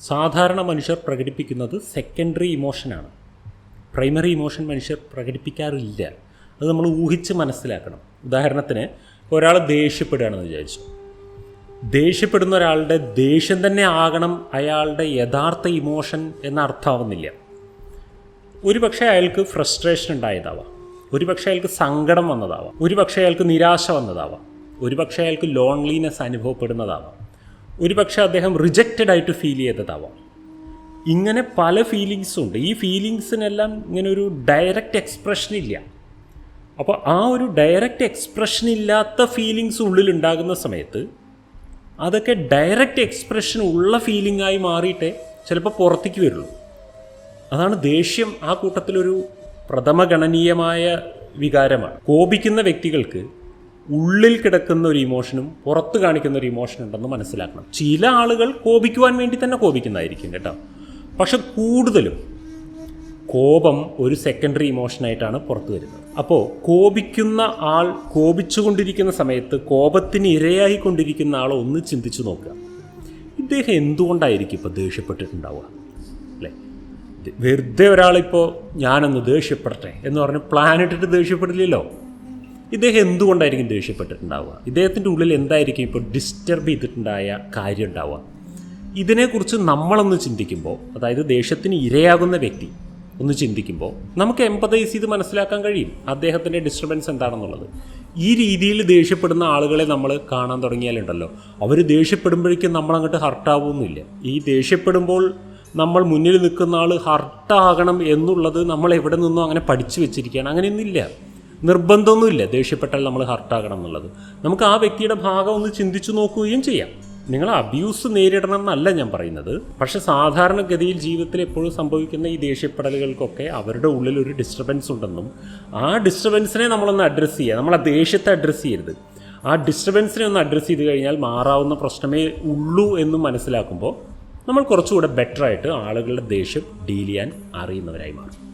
സാധാരണ മനുഷ്യർ പ്രകടിപ്പിക്കുന്നത് സെക്കൻഡറി ഇമോഷനാണ് പ്രൈമറി ഇമോഷൻ മനുഷ്യർ പ്രകടിപ്പിക്കാറില്ല. അത് നമ്മൾ ഊഹിച്ച് മനസ്സിലാക്കണം. ഉദാഹരണത്തിന് ഒരാൾ ദേഷ്യപ്പെടുകയാണെന്ന് വിചാരിച്ചു. ദേഷ്യപ്പെടുന്ന ഒരാളുടെ ദേഷ്യം തന്നെ ആകണം അയാളുടെ യഥാർത്ഥ ഇമോഷൻ എന്ന അർത്ഥമാവുന്നില്ല. ഒരുപക്ഷെ അയാൾക്ക് ഫ്രസ്ട്രേഷൻ ഉണ്ടായതാവാം. ഒരുപക്ഷെ അയാൾക്ക് സങ്കടം വന്നതാവാം. ഒരുപക്ഷെ അയാൾക്ക് നിരാശ വന്നതാവാം. ഒരുപക്ഷെ അയാൾക്ക് ലോൺലിനെസ് അനുഭവപ്പെടുന്നതാവാം. ഒരുപക്ഷെ അദ്ദേഹം റിജക്റ്റഡ് ആയിട്ട് ഫീൽ ചെയ്തതാവാം. ഇങ്ങനെ പല ഫീലിങ്സും ഉണ്ട്. ഈ ഫീലിങ്സിനെല്ലാം ഇങ്ങനെ ഒരു ഡയറക്റ്റ് എക്സ്പ്രഷൻ ഇല്ല. അപ്പോൾ ആ ഒരു ഡയറക്റ്റ് എക്സ്പ്രഷൻ ഇല്ലാത്ത ഫീലിങ്സ് ഉള്ളിലുണ്ടാകുന്ന സമയത്ത് അതൊക്കെ ഡയറക്റ്റ് എക്സ്പ്രഷൻ ഉള്ള ഫീലിംഗ് ആയി മാറിയിട്ടേ ചിലപ്പോൾ പുറത്തേക്ക് വരുള്ളൂ. അതാണ് ദേഷ്യം. ആ കൂട്ടത്തിലൊരു പ്രഥമഗണനീയമായ വികാരമാണ്. കോപിക്കുന്ന വ്യക്തികൾക്ക് ഉള്ളിൽ കിടക്കുന്ന ഒരു ഇമോഷനും പുറത്ത് കാണിക്കുന്ന ഒരു ഇമോഷൻ ഉണ്ടെന്ന് മനസ്സിലാക്കണം. ചില ആളുകൾ കോപിക്കുവാൻ വേണ്ടി തന്നെ കോപിക്കുന്നതായിരിക്കും കേട്ടോ. പക്ഷെ കൂടുതലും കോപം ഒരു സെക്കൻഡറി ഇമോഷനായിട്ടാണ് പുറത്തു വരുന്നത്. അപ്പോൾ കോപിക്കുന്ന ആൾ കോപിച്ചുകൊണ്ടിരിക്കുന്ന സമയത്ത് കോപത്തിന് ഇരയായി കൊണ്ടിരിക്കുന്ന ആൾ ഒന്ന് ചിന്തിച്ചു നോക്കുക. ഇദ്ദേഹം എന്തുകൊണ്ടായിരിക്കും ഇപ്പോൾ ദേഷ്യപ്പെട്ടിട്ടുണ്ടാവുക? അല്ലേ? വെറുതെ ഒരാളിപ്പോൾ ഞാനൊന്ന് ദേഷ്യപ്പെടട്ടെ എന്ന് പറഞ്ഞ് പ്ലാൻ ഇട്ടിട്ട് ദേഷ്യപ്പെടില്ലല്ലോ. ഇദ്ദേഹം എന്തുകൊണ്ടായിരിക്കും ദേഷ്യപ്പെട്ടിട്ടുണ്ടാവുക? ഇദ്ദേഹത്തിന്റെ ഉള്ളിൽ എന്തായിരിക്കും ഇപ്പോൾ ഡിസ്റ്റർബ് ചെയ്തിട്ടുണ്ടായ കാര്യം ഉണ്ടാവുക ഇതിനെക്കുറിച്ച് നമ്മളൊന്ന് ചിന്തിക്കുമ്പോൾ അതായത് ദേഷ്യത്തിന് ഇരയാകുന്ന വ്യക്തി ഒന്ന് ചിന്തിക്കുമ്പോൾ നമുക്ക് എമ്പതൈസ് ചെയ്ത് മനസ്സിലാക്കാൻ കഴിയും അദ്ദേഹത്തിന്റെ ഡിസ്റ്റർബൻസ് എന്താണെന്നുള്ളത്. ഈ രീതിയിൽ ദേഷ്യപ്പെടുന്ന ആളുകളെ നമ്മൾ കാണാൻ തുടങ്ങിയാലുണ്ടല്ലോ. അവർ ദേഷ്യപ്പെടുമ്പോഴേക്കും നമ്മളങ്ങോട്ട് ഹർട്ടാവുന്നില്ല ഈ ദേഷ്യപ്പെടുമ്പോൾ നമ്മൾ മുന്നിൽ നിൽക്കുന്ന ആൾ ഹർട്ടാകണം എന്നുള്ളത് നമ്മൾ എവിടെ നിന്നോ അങ്ങനെ പഠിച്ചു വെച്ചിരിക്കുകയാണ്. അങ്ങനെയൊന്നുമില്ല. നിർബന്ധമൊന്നുമില്ല. ദേഷ്യപ്പെട്ടാൽ നമ്മൾ ഹർട്ടാകണം എന്നുള്ളത്. നമുക്ക് ആ വ്യക്തിയുടെ ഭാഗം ഒന്ന് ചിന്തിച്ചു നോക്കുകയും ചെയ്യാം. നിങ്ങൾ അബ്യൂസ് നേരിടണം എന്നല്ല ഞാൻ പറയുന്നത്. പക്ഷേ സാധാരണഗതിയിൽ ജീവിതത്തിൽ എപ്പോഴും സംഭവിക്കുന്ന ഈ ദേഷ്യപ്പെടലുകൾക്കൊക്കെ അവരുടെ ഉള്ളിൽ ഒരു ഡിസ്റ്റർബൻസ് ഉണ്ടെന്നും ആ ഡിസ്റ്റർബൻസിനെ നമ്മളൊന്ന് അഡ്രസ്സ് ചെയ്യുക. നമ്മൾ ആ ദേഷ്യത്തെ അഡ്രസ്സ് ചെയ്യരുത്. ആ ഡിസ്റ്റർബൻസിനെ ഒന്ന് അഡ്രസ്സ് ചെയ്ത് കഴിഞ്ഞാൽ മാറാവുന്ന പ്രശ്നമേ ഉള്ളൂ എന്ന് മനസ്സിലാക്കുമ്പോൾ നമ്മൾ കുറച്ചുകൂടെ ബെറ്ററായിട്ട് ആളുകളുടെ ദേഷ്യം ഡീൽ ചെയ്യാൻ അറിയുന്നവരായി മാറും.